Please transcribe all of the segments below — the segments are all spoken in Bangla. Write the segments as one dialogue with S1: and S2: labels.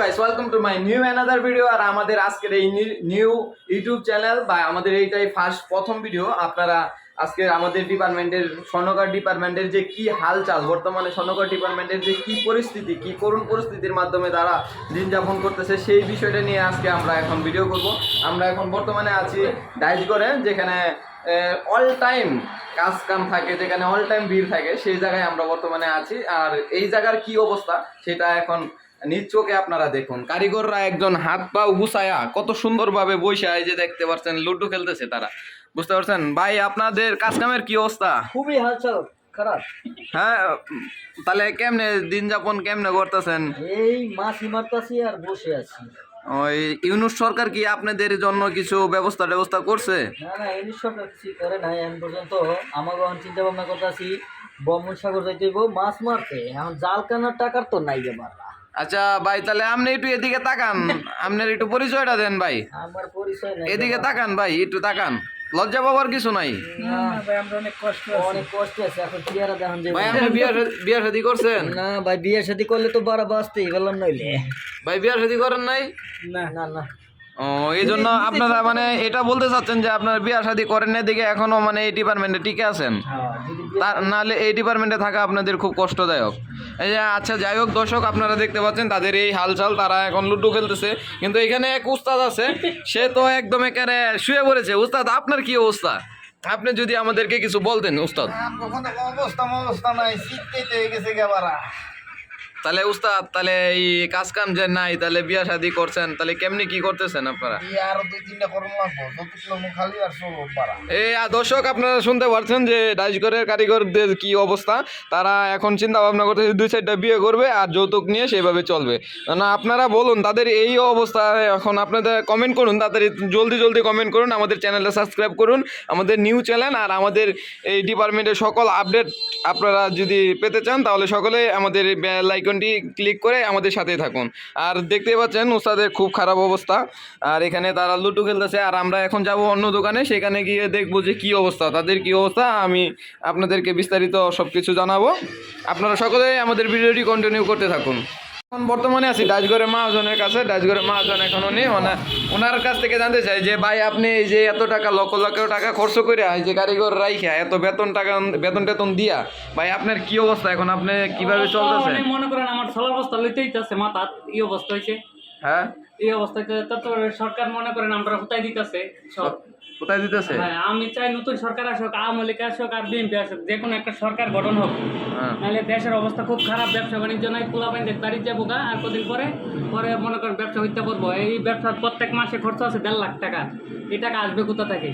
S1: Guys welcome to my new another video আর আমাদের আজকের এই নিউ ইউটিউব চ্যানেল বা আমাদের এইটাই ফার্স্ট প্রথম ভিডিও আপনারা আজকে আমাদের ডিপার্টমেন্টের স্বর্ণকার ডিপার্টমেন্টের যে কি হালচাল বর্তমানে স্বর্ণকার ডিপার্টমেন্টের যে কি পরিস্থিতি, কি করুণ পরিস্থিতির মাধ্যমে তারা দিন যাপন করতেছে, সেই বিষয়টা নিয়ে আজকে আমরা এখন ভিডিও করব। আমরা এখন বর্তমানে আছি ডাইজগড়ে যেখানে অল টাইম কাজ কাম থাকে, যেখানে অল টাইম ভিড় থাকে, সেই জায়গায় আমরা বর্তমানে আছি। আর এই জায়গার কি অবস্থা, সেটা এখন নিজ চোখে আপনারা দেখুন। কারিগররা একজন হাত পা গুছায়া কত সুন্দরভাবে বসে এই যে দেখতে পাচ্ছেন লুডু খেলতেছে তারা। বুঝতে পারছেন? ভাই আপনাদের কাজ কামের কি অবস্থা?
S2: খুবই হালচাল খারাপ।
S1: হ্যাঁ তাহলে কেমনে দিন যাপন কেমনে করতেছেন?
S2: এই মাছি মারতাছি আর বসে আছি।
S1: ওই ইউনুস সরকার কি আপনাদের জন্য কিছু ব্যবস্থা ব্যবস্থা করছে?
S2: না না এই সরকার কিছু করে নাই এখন পর্যন্ত। আমার এখন চিন্তা ভাবনা করতেছি বঙ্গোপসাগর যাইতে মাছ মারতে। এখন জাল কানার টাকার তো নাই এবার
S1: আচ্ছা ভাই তাহলে আপনি একটু এদিকে তাকান। আপনার একটু পরিচয়টা দেন ভাই।
S2: আমার পরিচয়
S1: এদিকে তাকান ভাই একটু তাকান। লজ্জা পাবার কিছু নাই।
S2: না ভাই আমরা অনেক কষ্ট অনেক কষ্ট আছে এখন ক্লিয়ারা দেখান যে
S1: ভাই আপনি বিয়ার বিয়ার শাদী করছেন?
S2: না ভাই বিয়ে শাদি করলে তো বারা বাঁচতেই গেলাম নইলে।
S1: ভাই বিয়ার শাদী করেন নাই?
S2: না। না না।
S1: ও এই জন্য আপনারা মানে এটা বলতে চাচ্ছেন যে আপনার বিয়া শাদী করেন না দিকে এখনও মানে এই ডিপার্টমেন্টে টিকে আছেন?
S2: হ্যাঁ,
S1: নাহলে এই ডিপার্টমেন্টে থাকা আপনাদের খুব কষ্টদায়ক। এই যে আচ্ছা যাই হোক দর্শক আপনারা দেখতে পাচ্ছেন তাদের এই হালচাল তারা এখন লুডু খেলতেছে। কিন্তু এখানে এক উস্তাদ আছে সে তো একদম এখানে শুয়ে পড়েছে। উস্তাদ আপনার কি অবস্থা? আপনি যদি আমাদেরকে কিছু বলতেন উস্তাদ।
S3: কোনো অবস্থা অবস্থা নাই শীততে গেছে গেবারা
S1: তাহলে উস্তাদ তাহলে এই কাজ কাম যে নাই তাহলে বিয়া শাদী করছেন তাহলে কেমনি কি করতেছেন আপনারা? এই দর্শক আপনারা শুনতে পারছেন যে ডাইশগড়ের কারিগরদের কি অবস্থা? তারা এখন চিন্তা ভাবনা করতেছে দুই সাইডটা বিয়ে করবে আর যৌতুক নিয়ে সেইভাবে চলবে। না আপনারা বলুন তাদের এই অবস্থা এখন আপনাদের কমেন্ট করুন তাড়াতাড়ি জলদি জলদি কমেন্ট করুন আমাদের চ্যানেলটা সাবস্ক্রাইব করুন আমাদের নিউ চ্যানেল আর আমাদের এই ডিপার্টমেন্টের সকল আপডেট আপনারা যদি পেতে চান তাহলে সকলে আমাদের বেল আইকনটি ক্লিক করে আমাদের সাথেই থাকুন। আর দেখতেই পাচ্ছেন, উস্তাদের খুব খারাপ অবস্থা। আর এখানে তারা লুডু খেলতেছে, আর আমরা এখন যাব অন্য দোকানে। সেখানে গিয়ে দেখব যে কী অবস্থা, তাদের কী অবস্থা, আমি আপনাদেরকে বিস্তারিত সব কিছু জানাব। আপনারা সকলেই আমাদের ভিডিওটি কন্টিনিউ করতে থাকুন। এখন বর্তমানে আছি ডাচগড়ের মহাজনের কাছে। ডাচগড়ের মহাজন এখনও ওনা- ওনার কাছ থেকে জানতে চাই যে ভাই আপনি এই যে এত টাকা লক্ষ লক্ষ টাকা খরচ করে এই যে কারিগর রাইখা এত বেতন টাকা বেতন টেতন দিয়া ভাই আপনার কি অবস্থা? এখন আপনি কীভাবে চলতেছেন?
S4: মানে মনে করেন আমার ছোলার অবস্থা লইতেই আছে মাথাত এই অবস্থা হয়েছে
S1: হ্যাঁ?
S4: এই অবস্থায় তো সরকার মনে করেন আমরা হুতাই দিতেছে। সব
S1: কোথায় দিতেছে?
S4: আমি চাই নতুন সরকার আসুক আওয়ামী লীগ আসুক আর বিএনপি আসুক যে কোনো একটা সরকার গঠন হোক।
S1: হ্যাঁ।
S4: নাহলে দেশের অবস্থা খুব খারাপ ব্যবসা বাণিজ্য নাই পোলা বাইন্ডের বাড়ি যাব গা আর কদিন পরে পরে মনে করেন ব্যবসা হইতে পারব এই ব্যবসার প্রত্যেক মাসে খরচ আছে দেড় লাখ টাকা। এই টাকা আসবে কোথা থেকে?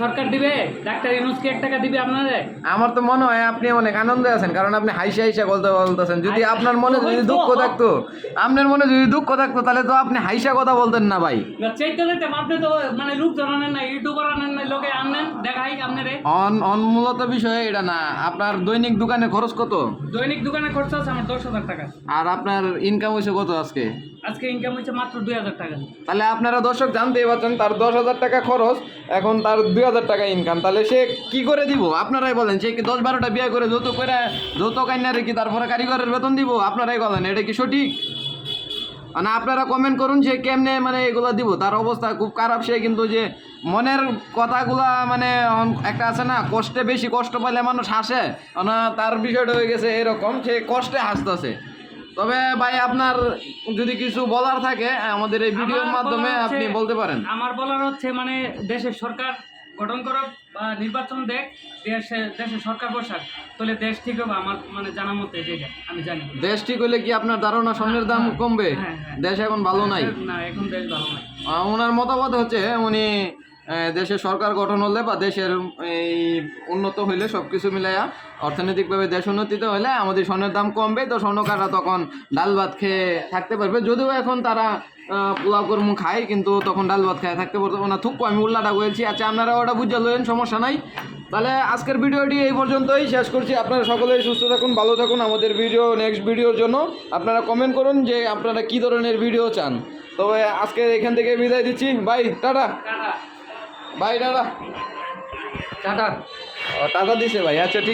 S4: সরকার দিবে? ডাক্তার ইউনুসকে এক টাকা দিবে আপনাদের
S1: আমার তো মনে হয় আপনি অনেক আনন্দে আছেন কারণ আপনি হাইসা হাইসা বলতে বলতেছেন। যদি আপনার মনে যদি দুঃখ থাকতো আপনার মনে যদি দুঃখ থাকতো তাহলে তো আপনি হাইসা কথা বলতেন না ভাই।
S4: চাইতে চাইতে আপনি তো মানে লোক আনেন না ইউটিউবার আনেন না লোকে আনেন দেখাই আপনারে।
S1: অন অনমূলত বিষয় এটা না। আপনার দৈনিক দোকানে খরচ কত?
S4: দৈনিক দোকানে খরচ আছে আমার দশ হাজার টাকা।
S1: আর আপনার ইনকাম হয়েছে কত আজকে?
S4: আজকে ইনকাম হচ্ছে মাত্র দুই হাজার টাকা।
S1: তাহলে আপনারা দর্শক জানতেই পারছেন তার দশ হাজার টাকা খরচ এখন তার দুই হাজার টাকা ইনকাম তাহলে সে কি করে দিব? আপনারাই বলেন সে কি দশ বারোটা বিয়ে করে যৌত করে যৌত কান্না রেখে তারপরে কারিগরের বেতন দিব? আপনারাই বলেন এটা কি সঠিক? মানে আপনারা কমেন্ট করুন যে কেমনে মানে এগুলো দিব। তার অবস্থা খুব খারাপ। সে কিন্তু যে মনের কথাগুলা মানে একটা আছে না কষ্টে বেশি কষ্ট পেলে মানুষ হাসে। না তার বিষয়টা হয়ে গেছে এরকম সে কষ্টে হাসতেছে। তবে ভাই আপনার যদি কিছু বলার থাকে আমাদের এই ভিডিওর মাধ্যমে আপনি বলতে পারেন।
S4: আমার বলার হচ্ছে মানে দেশের সরকার গঠন করো বা নির্বাচন দেখ দেশে দেশের সরকার বসাক তাহলে দেশ ঠিক হবে আমার মানে জানা মতে যেটা আমি জানি।
S1: দেশ ঠিক হলে কি আপনার ধারণা স্বর্ণের দাম কমবে?
S4: হ্যাঁ, হ্যাঁ।
S1: দেশ এখন ভালো নাই?
S4: না এখন দেশ ভালো নাই।
S1: ওনার মতামত হচ্ছে উনি দেশের সরকার গঠন হলে বা দেশের, এই, উন্নত হইলে সব কিছু মিলাইয়া, অর্থনৈতিকভাবে দেশ উন্নতিতে হলে আমাদের স্বর্ণের দাম কমবে, তো স্বর্ণকাররা তখন ডাল ভাত খেয়ে থাকতে পারবে। যদিও এখন তারা পোলাও কর্ম খায়, কিন্তু তখন ডাল ভাত খায় থাকতে পারতো না। থুকু, আমি উল্লাটা বলছি। আচ্ছা আপনারা ওটা বুঝে লইলেন সমস্যা নাই। তাহলে আজকের ভিডিওটি এই পর্যন্তই। শেষ করছি। আপনারা সকলেই সুস্থ থাকুন, ভালো থাকুন। আমাদের ভিডিও নেক্সট ভিডিওর জন্য আপনারা কমেন্ট করুন যে আপনারা কি ধরনের ভিডিও চান। তবে আজকে এখান থেকে বিদায় দিচ্ছি। Bye
S4: tata.
S1: Bye tata
S4: tata
S1: ও, টাটা দিছে ভাই আচ্ছা ঠিক